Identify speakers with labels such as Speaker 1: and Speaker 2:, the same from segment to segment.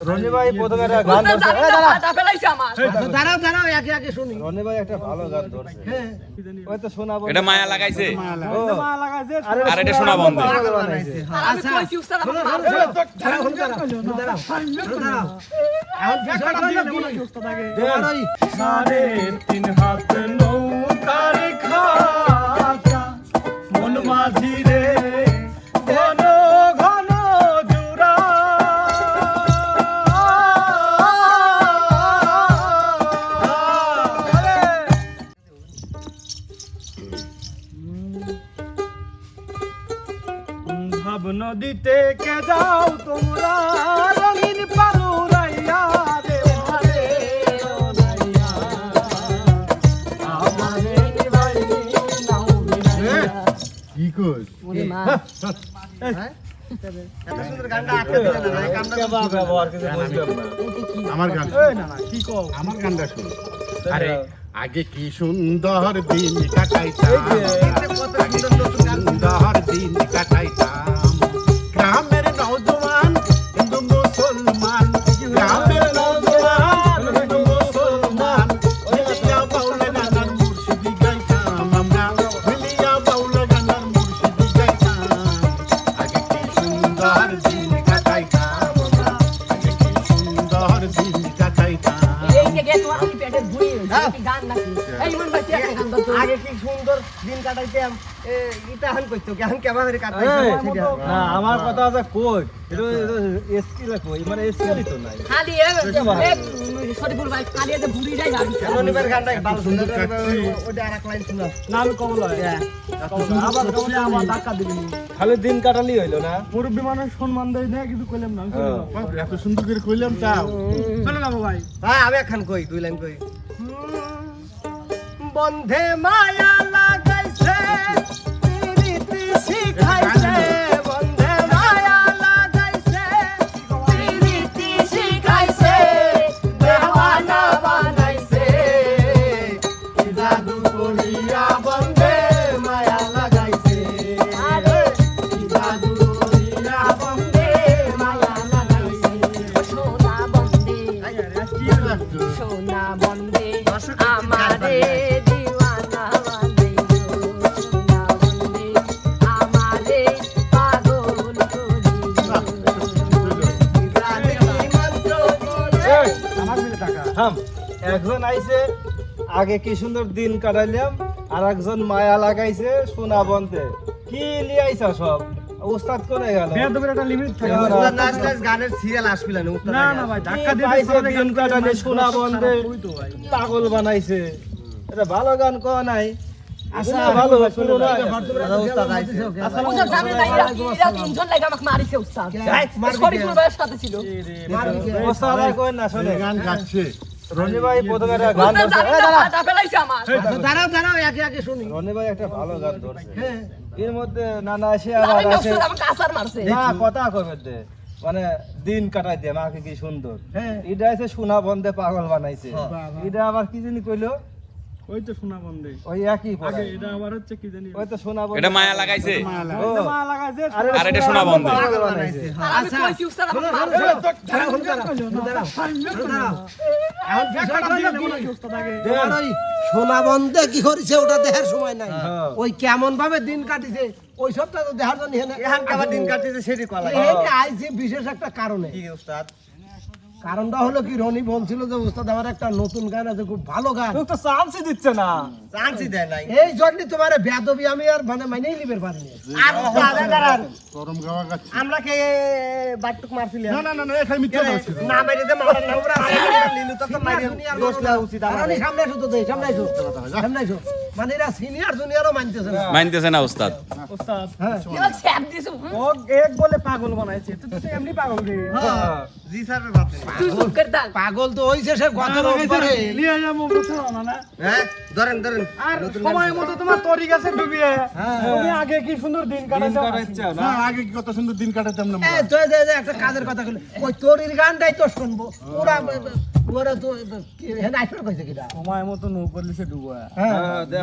Speaker 1: রনি ভাই প্রথমে একটা গান ধরছে। এই দাঁড়া।
Speaker 2: দাঁড়াও দাঁড়াও একে একে শুনি।
Speaker 1: রনি ভাই একটা ভালো গান ধরছে।
Speaker 2: হ্যাঁ।
Speaker 1: ওই তো শোনাবো
Speaker 3: এটা মায়া লাগাইছে।
Speaker 1: ও, আরে
Speaker 3: আর এটা শোনা বন্ধ।
Speaker 2: আচ্ছা দাঁড়াও, দাঁড়াও,
Speaker 4: তিন হাত নৌকার আমার
Speaker 5: গান
Speaker 4: এই না না কি কও?
Speaker 5: আমার গানটা শুন
Speaker 1: তাই
Speaker 5: আরে আগে কি সুন্দর দিন কাটাইতাম?
Speaker 2: কত সুন্দর
Speaker 5: সুন্দর দিন কাটাইতাম। কি সুন্দর দিন কাটাইতাম
Speaker 2: এ, ইটা কেমন কেমন করে
Speaker 1: এই, না আমার কথা আছে কই? এটা মানে স্কিলই তো নাই।
Speaker 6: খালি এ- এ, উম, শরীফুল ভাই, খালি এই যে যাই গাড়ি।
Speaker 2: রনিবার গানটা ভালো
Speaker 5: সুন্দর
Speaker 2: সুন্দর ওটা আরেক লাইন শোনা।
Speaker 4: না আমি কমলা। আবার কমলা আমার ধাক্কা দিবি
Speaker 1: খালি দিন কাটালি হইল না?
Speaker 4: মুরব্বী মানুষ সম্মান দেয় না কিছু কইলাম না
Speaker 5: এত সুন্দর করে কইলাম তাও
Speaker 4: চলে ভাই।
Speaker 2: হ্যাঁ আমি একখান কই দুই লাইন কই। বন্ধে মায়া
Speaker 5: লাগতো
Speaker 6: বন্দে,
Speaker 1: একজন আইছে আগে কি সুন্দর দিন কাটাইলাম আর একজন মায়া লাগাইছে সোনা বন্ধে কি লিয়াইছা সব? উস্তাদ কোনে গেল?
Speaker 4: বেয়াদবের একটা লিমিট থাকে।
Speaker 2: নাচ গানের সিরিয়াল না
Speaker 4: না না ভাই ধাক্কা দিয়ে
Speaker 1: পাইছে বন্ধে
Speaker 4: তো ভাই
Speaker 1: পাগল বানাইছে। এটা ভালো গান নাই?
Speaker 2: আচ্ছা,
Speaker 1: ভালো শুনো না।
Speaker 2: আইছে।
Speaker 6: এরা- তিনজন লাগে আমাকে মারিছে
Speaker 2: কে?
Speaker 6: শরীফুল ভাইয়ের সাথে ছিল।
Speaker 1: ওস্তাদ আর কই না শুনে।
Speaker 5: গান গাচ্ছে।
Speaker 1: রনি ভাই প্রথমে একটা গান ধরছে।
Speaker 2: দাঁড়াও দাঁড়াও একে একে শুনি।
Speaker 1: রনি ভাই একটা ভালো গান ধরছে।
Speaker 2: হ্যাঁ।
Speaker 1: এর মধ্যে নানা আসে আবার আসে।
Speaker 6: আমাকে আছাড় মারছে।
Speaker 1: না কথা কবে দে মানে দিন কাটাই দে মাকে কি সুন্দর।
Speaker 2: হ্যাঁ।
Speaker 1: এটা আছে সোনা বন্ধে পাগল বানাইছে। এটা আবার কি জানি কইলো?
Speaker 4: ওই তো সোনা বন্ধে
Speaker 1: ওই একই
Speaker 4: আগে এটা আবার হচ্ছে কি জানি?
Speaker 1: ওই তো সোনা বন্ধে
Speaker 3: এটা মায়া লাগাইছে?
Speaker 4: লাগাইছে।
Speaker 3: আর এটা সোনা বন্ধে।
Speaker 2: সোনা বন্ধে করেছে ওটা দেখার সময় নাই।
Speaker 1: হ্যাঁ।
Speaker 2: ওই কেমন ভাবে দিন কাটিছে ওই সবটা তো দেখার জন্য দিন কাটিছে সেটি কলা। আইছে বিশেষ একটা কারণে। কি উস্তাদ। কারণটা হলো কি রনি বলছিল যে উস্তাদ আমার একটা নতুন গান আছে খুব ভালো গান।
Speaker 1: তো চান্সই দিচ্ছে না।
Speaker 2: চান্সই দেয় নাই। এই জন্য তোমার বেদবি আমি আর মানে মাইনেই লিবের পারিনি আর
Speaker 5: গরম গাওয়া গাচ্ছে
Speaker 2: আমরা কে বাটটুক মারছিলি
Speaker 5: না না না না এখানে মিথ্যা বলছি।
Speaker 2: না মাইরে দে মারার না ওরা লিলু তো তো মাইরে দোষ দেওয়া উচিত আমার সামনে এসো তো দেই সামনে এসো। সামনে এসো। মানে এরা সিনিয়র জুনিয়রও মানতেছে না।
Speaker 3: মানতেছে না
Speaker 4: ও এক বলে পাগল বানাইছে। তুই তো এমনি পাগল রে।
Speaker 2: জি স্যার ভাবতে
Speaker 6: তুই চুপ করে থাক।
Speaker 2: পাগল তো হইছে সে গত রোববারে
Speaker 4: নিয়ে যাব বুঝছ না না?
Speaker 2: হ্যাঁ ধরেন ধরেন।
Speaker 4: আর সময় মতো তোমার তরি গেছে ডুবিয়ে।
Speaker 2: হ্যাঁ।
Speaker 4: তুমি আগে কি সুন্দর দিন কাটাইছো
Speaker 5: না আগে কি কত সুন্দর দিন কাটাতাম না
Speaker 2: এ তো যে যে একটা কাজের কথা কইলে। ওই তোরির গানটাই তো শুনব। ওরা ওরা তো কি হেন আইফর কইছে কিটা?
Speaker 4: সময় মতো নৌ করলে সে ডুবো।
Speaker 1: হ্যাঁ, এই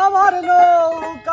Speaker 4: আমার নৌকা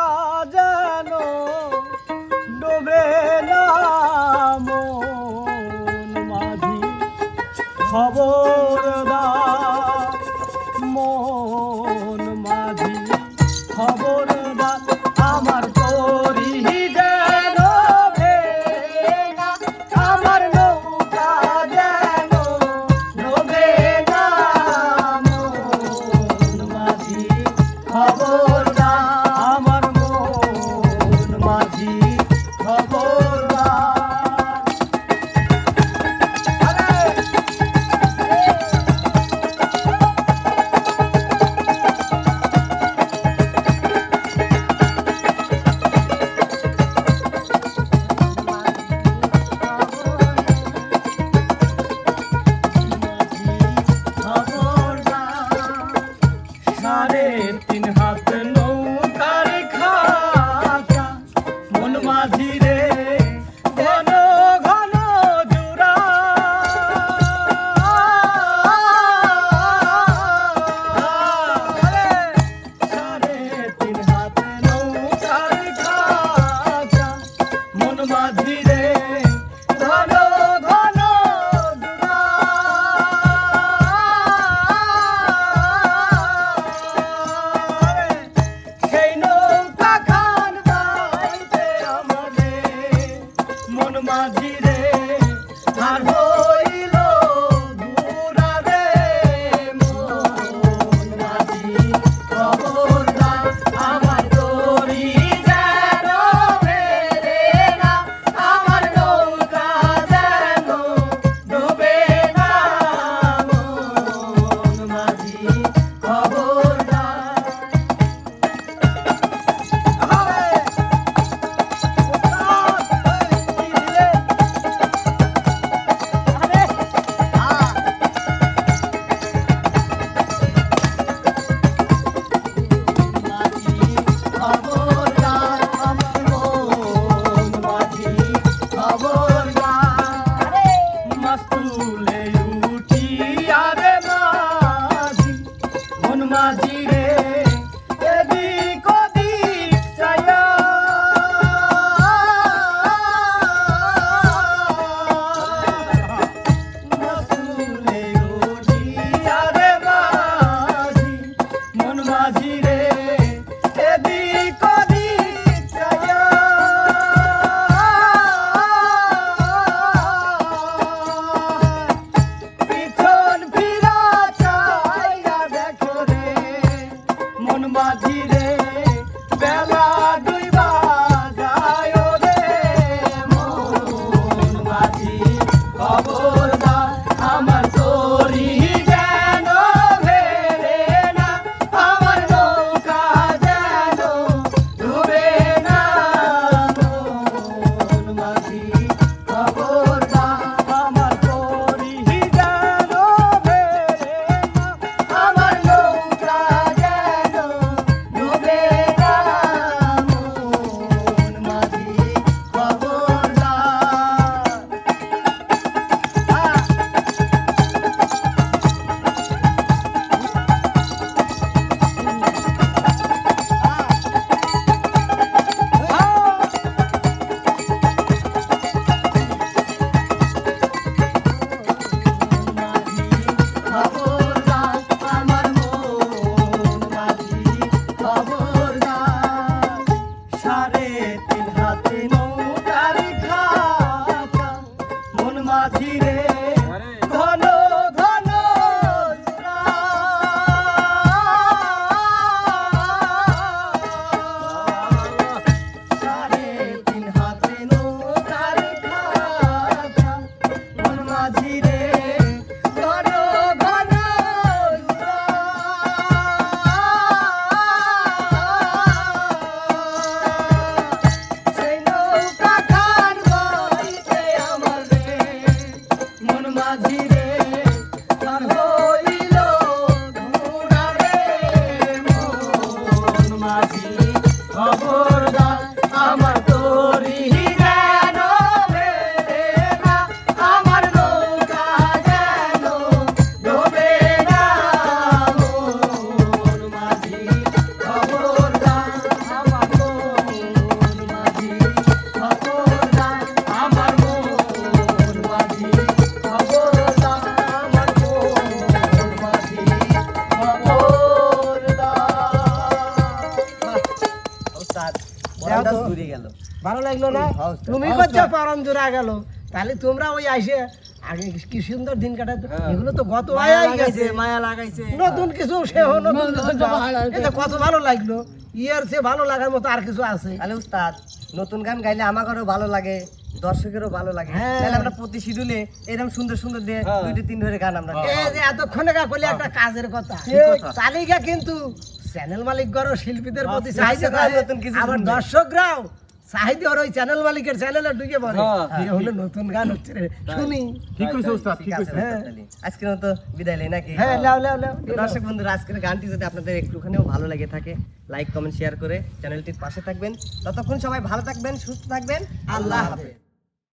Speaker 2: তুমি করছ পরম জোড়া গেল। তাহলে তোমরা ওই আইসে আগে কি সুন্দর দিন কাটাতো এগুলো তো গত গেছে।
Speaker 6: মায়া লাগাইছে।
Speaker 2: নতুন কিছু সে নতুন কিছু এটা কত ভালো লাগল। ইয়ের সে ভালো লাগার মতো আর কিছু আছে।
Speaker 6: তাহলে উস্তাদ নতুন গান গাইলে ভালো লাগে দর্শকেরও ভালো লাগে।
Speaker 2: হ্যাঁ।
Speaker 6: তাহলে আমরা প্রতি শিডিউলে এরকম সুন্দর সুন্দর দিয়ে দুইটা তিন ধরে গান আমরা
Speaker 2: এই যে এতক্ষণে গা করলে একটা কাজের কথা। তালিকা কিন্তু চ্যানেল মালিক গড় শিল্পীদের প্রতি থাকে
Speaker 6: নতুন কিছু
Speaker 2: আবার দর্শকরাও ওই চ্যানেল মালিকের চ্যানেলে ঢুকে পড়ে। এই হলো নতুন গান হচ্ছে রে। শুনি।
Speaker 5: ঠিক কইছে ঠিক কইছে
Speaker 6: উস্তাদ আজকের মতো বিদায় নেই নাকি?
Speaker 2: হ্যাঁ লাও লাও লাও
Speaker 6: দর্শক বন্ধুরা আজকের গানটি যদি আপনাদের একটুখানিও ভালো লেগে থাকে লাইক কমেন্ট শেয়ার করে চ্যানেলটির পাশে থাকবেন। ততক্ষণ সবাই ভালো থাকবেন সুস্থ থাকবেন। আল্লাহ হাফেজ।